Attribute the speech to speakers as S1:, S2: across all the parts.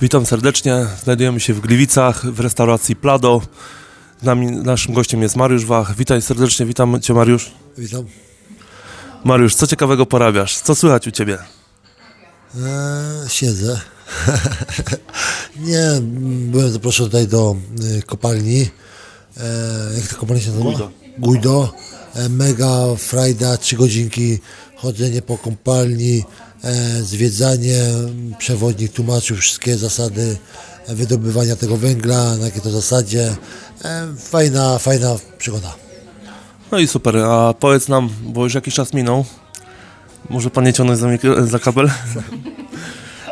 S1: Witam serdecznie. Znajdujemy się w Gliwicach w restauracji Plado. Nami, naszym gościem jest Mariusz Wach. Witaj serdecznie, witam Cię Mariusz.
S2: Witam.
S1: Mariusz, co ciekawego porabiasz? Co słychać u Ciebie?
S2: Eee, siedzę. nie, byłem zaproszony tutaj do y, kopalni. Eee, jak ta kopalnia się nazywa?
S1: Guido.
S2: Guido. E, mega frajda, trzy godzinki chodzenie po kopalni, e, zwiedzanie, m, przewodnik tłumaczył wszystkie zasady wydobywania tego węgla, na jakiej to zasadzie. E, fajna, fajna przygoda.
S1: No i super, a powiedz nam, bo już jakiś czas minął, może Pan nie ciągnąć za, za kabel?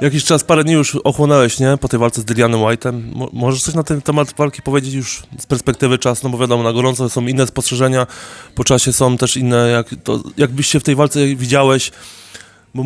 S1: jakiś czas, parę dni już ochłonąłeś, nie? Po tej walce z Dylianem White'em. Mo- możesz coś na ten temat walki powiedzieć już z perspektywy czasu? No bo wiadomo, na gorąco są inne spostrzeżenia, po czasie są też inne, jak to, jakbyś się w tej walce widziałeś, bo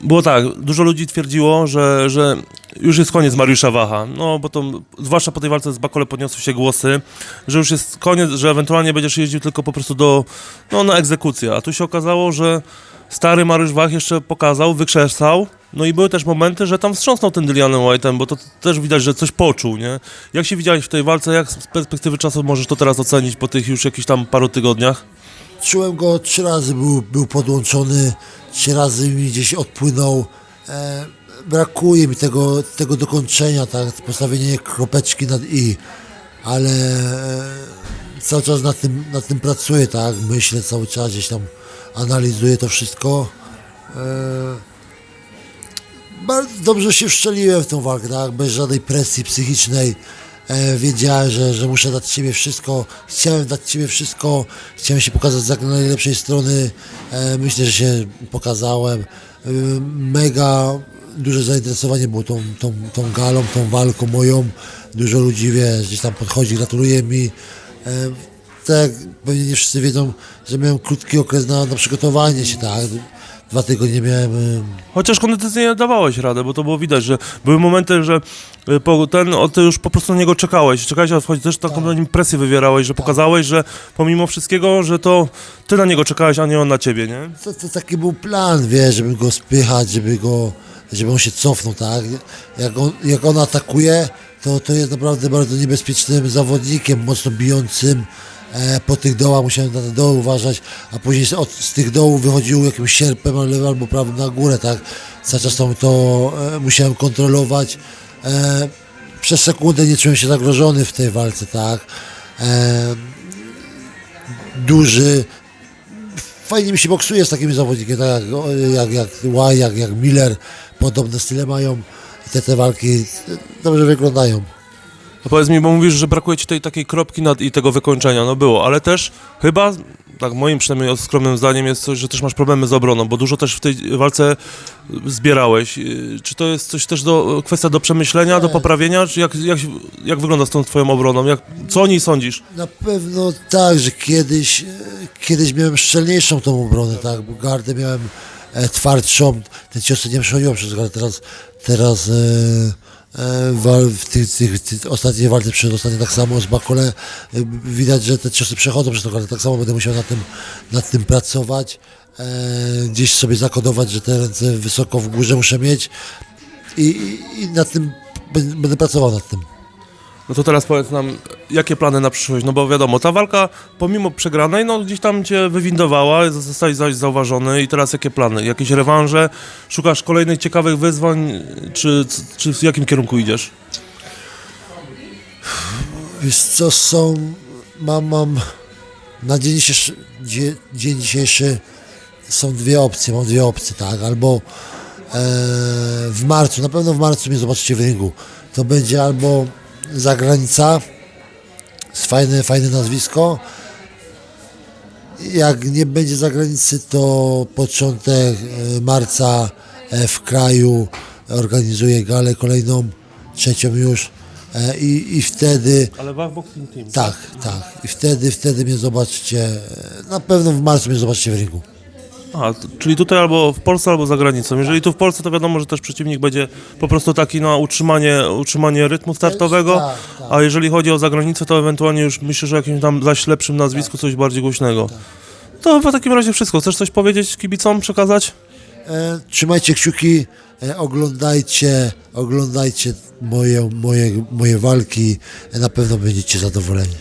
S1: było tak, dużo ludzi twierdziło, że, że już jest koniec Mariusza Wacha, no bo to, zwłaszcza po tej walce z Bakole podniosły się głosy, że już jest koniec, że ewentualnie będziesz jeździł tylko po prostu do, no na egzekucję, a tu się okazało, że stary Mariusz Wach jeszcze pokazał, wykrzesał, no i były też momenty, że tam wstrząsnął ten Dylianem White'em, bo to też widać, że coś poczuł, nie? Jak się widziałeś w tej walce, jak z perspektywy czasu możesz to teraz ocenić po tych już jakichś tam paru tygodniach?
S2: Czułem go trzy razy, był, był podłączony, trzy razy mi gdzieś odpłynął. E, brakuje mi tego, tego dokończenia, tak, postawienie kropeczki nad i, ale e, cały czas nad tym, nad tym pracuję, tak, myślę cały czas, gdzieś tam analizuję to wszystko. E, bardzo dobrze się wszczeliłem w tą walkę, tak, bez żadnej presji psychicznej. E, wiedziałem, że, że muszę dać Ciebie wszystko, chciałem dać Ciebie wszystko, chciałem się pokazać z jak najlepszej strony. E, myślę, że się pokazałem. E, mega duże zainteresowanie było tą, tą, tą galą, tą walką moją. Dużo ludzi, wiesz, gdzieś tam podchodzi, gratuluje mi. E, tak, pewnie nie wszyscy wiedzą, że miałem krótki okres na, na przygotowanie się, tak. Dwa tygodnie miałem e,
S1: Chociaż kondycyjnie dawałeś radę, bo to było widać, że były momenty, że y, po, ten, o, ty już po prostu na niego czekałeś. Czekałeś, a wchodzi też taką na nim presję wywierałeś, że pokazałeś, że pomimo wszystkiego, że to ty na niego czekałeś, a nie on na ciebie, nie?
S2: To, to taki był plan, wiesz, żeby go spychać, żeby go, żeby on się cofnął, tak? Jak on, jak on atakuje, to, to jest naprawdę bardzo niebezpiecznym zawodnikiem, mocno bijącym. E, po tych dołach musiałem na te doły uważać, a później z, od, z tych dołów wychodził jakimś sierpem albo prawym na górę, tak? Cały czas to, to e, musiałem kontrolować. E, przez sekundę nie czułem się zagrożony w tej walce, tak? Duży, fajnie mi się boksuje z takimi zawodnikami, tak jak, jak, jak Łaj, jak, jak Miller, podobne style mają i te, te walki dobrze wyglądają.
S1: No powiedz mi, bo mówisz, że brakuje ci tej takiej kropki nad, i tego wykończenia, no było, ale też chyba, tak moim przynajmniej skromnym zdaniem jest coś, że też masz problemy z obroną, bo dużo też w tej walce zbierałeś. Y, Czy to jest coś też do, kwestia do przemyślenia, do poprawienia, czy jak, jak, jak wygląda z tą twoją obroną, jak, co o niej sądzisz?
S2: Na pewno tak, że kiedyś, e, kiedyś miałem szczelniejszą tą obronę, tak, bo gardę miałem e, twardszą, te ciosy nie przechodziłem przez gardę, teraz, teraz e, wal, w tych, tych, tych ostatniej walce przedostatniej tak samo z Bakole. E, widać, że te ciosy przechodzą przez tą gardę, tak samo będę musiał nad tym, nad tym pracować, e, gdzieś sobie zakodować, że te ręce wysoko w górze muszę mieć. I, i, i nad tym będę pracował nad tym.
S1: No to teraz powiedz nam, jakie plany na przyszłość, no bo wiadomo, ta walka pomimo przegranej, no gdzieś tam cię wywindowała, zostałeś zaś zauważony i teraz jakie plany? Jakieś rewanże? Szukasz kolejnych ciekawych wyzwań, czy, czy w jakim kierunku idziesz?
S2: Wiesz co, są, mam, mam, na dzień dzisiejszy, dzie, dzień dzisiejszy są dwie opcje, mam dwie opcje, tak, albo e, w marcu, na pewno w marcu mnie zobaczycie w ringu, to będzie albo zagranica, fajne, fajne nazwisko, jak nie będzie zagranicy, to początek e, marca e, w kraju organizuję galę kolejną, trzecią już e, i, i wtedy
S1: Ale Wach Boxing Team.
S2: tak, tak. I wtedy, wtedy mnie zobaczycie. Na pewno w marcu mnie zobaczycie w ringu.
S1: A, czyli tutaj albo w Polsce, albo za granicą. Jeżeli tu w Polsce, to wiadomo, że też przeciwnik będzie po prostu taki na utrzymanie, utrzymanie rytmu startowego,
S2: Tak, tak.
S1: a jeżeli chodzi o zagranicę, to ewentualnie już myślę, że jakimś tam zaś lepszym nazwisku, coś bardziej głośnego. To chyba w takim razie wszystko. Chcesz coś powiedzieć kibicom, przekazać?
S2: E, trzymajcie kciuki, e, oglądajcie, oglądajcie moje, moje, moje walki, e, na pewno będziecie zadowoleni.